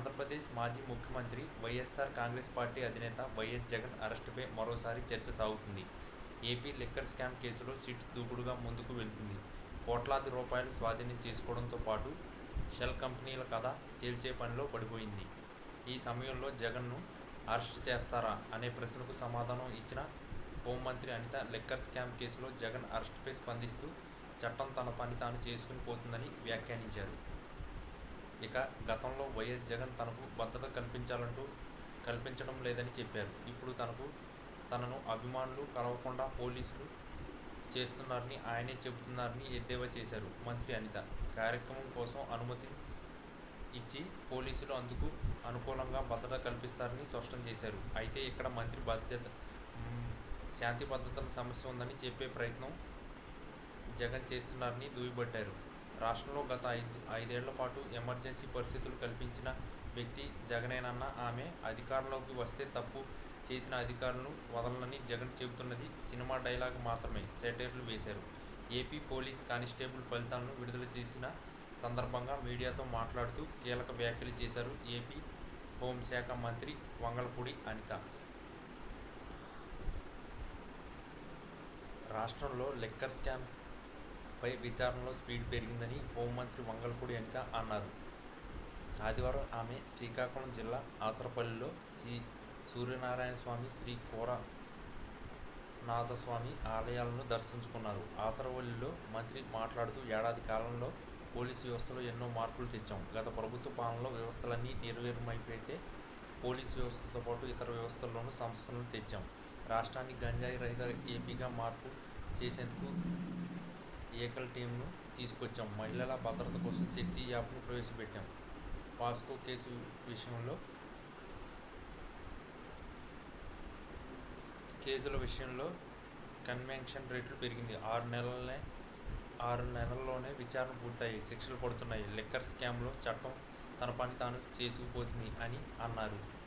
ఆంధ్రప్రదేశ్ మాజీ ముఖ్యమంత్రి వైఎస్ఆర్ కాంగ్రెస్ పార్టీ అధినేత వైఎస్ జగన్ అరెస్టుపై మరోసారి చర్చ సాగుతుంది. ఏపీ లిక్కర్ స్కామ్ కేసులో సిట్ దూకుడుగా ముందుకు వెళ్తుంది. కోట్లాది రూపాయలు స్వాధీనం చేసుకోవడంతో పాటు షెల్ కంపెనీల కథ తేల్చే పనిలో పడిపోయింది. ఈ సమయంలో జగన్ను అరెస్ట్ చేస్తారా అనే ప్రశ్నకు సమాధానం ఇచ్చిన హోంమంత్రి అనిత లిక్కర్ స్కామ్ కేసులో జగన్ అరెస్టుపై స్పందిస్తూ చట్టం తన పని తాను చేసుకుని పోతుందని వ్యాఖ్యానించారు. ఇక గతంలో వైఎస్ జగన్ తనకు భద్రత కల్పించాలంటూ కల్పించడం లేదని చెప్పారు. ఇప్పుడు తనకు తనను అభిమానులు కలవకుండా పోలీసులు చేస్తున్నారని ఆయనే చెబుతున్నారని ఎద్దేవా చేశారు మంత్రి అనిత. కార్యక్రమం కోసం అనుమతి ఇచ్చి పోలీసులు అందుకు అనుకూలంగా భద్రత కల్పిస్తారని స్పష్టం చేశారు. అయితే ఇక్కడ మంత్రి బాధ్యత శాంతి భద్రతల సమస్య ఉందని చెప్పే ప్రయత్నం జగన్ చేస్తున్నారని దుయ్యబట్టారు. రాష్ట్రంలో గత ఐదు ఐదేళ్ళ పాటు ఎమర్జెన్సీ పరిస్థితులు కల్పించిన వ్యక్తి జగనేనన్న ఆమె అధికారంలోకి వస్తే తప్పు చేసిన అధికారులను వదలనని జగన్ చెబుతున్నది సినిమా డైలాగ్ మాత్రమే సెటైర్లు వేశారు. ఏపీ పోలీస్ కానిస్టేబుల్ ఫలితాలను విడుదల చేసిన సందర్భంగా మీడియాతో మాట్లాడుతూ కీలక వ్యాఖ్యలు చేశారు ఏపీ హోంశాఖ మంత్రి వంగలపూడి అనిత. రాష్ట్రంలో లిక్కర్ స్కామ్ పై విచారణలో స్పీడ్ పెరిగిందని హోంమంత్రి మంగళపూడి అనిత అన్నారు. ఆదివారం ఆమె శ్రీకాకుళం జిల్లా ఆసరపల్లిలో శ్రీ సూర్యనారాయణ స్వామి శ్రీ కోర నాథస్వామి ఆలయాలను దర్శించుకున్నారు. ఆసరవల్లిలో మంత్రి మాట్లాడుతూ ఏడాది కాలంలో పోలీసు వ్యవస్థలో ఎన్నో మార్పులు తెచ్చాం. గత ప్రభుత్వ పాలనలో వ్యవస్థలన్నీ నిర్వీర్యమైపోతే పోలీసు వ్యవస్థతో పాటు ఇతర వ్యవస్థల్లోనూ సంస్కరణలు తెచ్చాం. రాష్ట్రాన్ని గంజాయి రహిత ఏపీగా మార్పు చేసేందుకు ఏకల్ టీంను తీసుకొచ్చాం. మహిళల భద్రత కోసం శక్తి యాప్ను ప్రవేశపెట్టాం. పాస్కో కేసు విషయంలో కేసుల విషయంలో కన్వెన్షన్ రేట్లు పెరిగింది. ఆరు నెలలనే ఆరు నెలల్లోనే విచారణ పూర్తయ్యాయి. శిక్షలు పడుతున్నాయి. లిక్కర్ స్కామ్లో చట్టం తన పని తాను చేసుకుపోతుంది అని అన్నారు.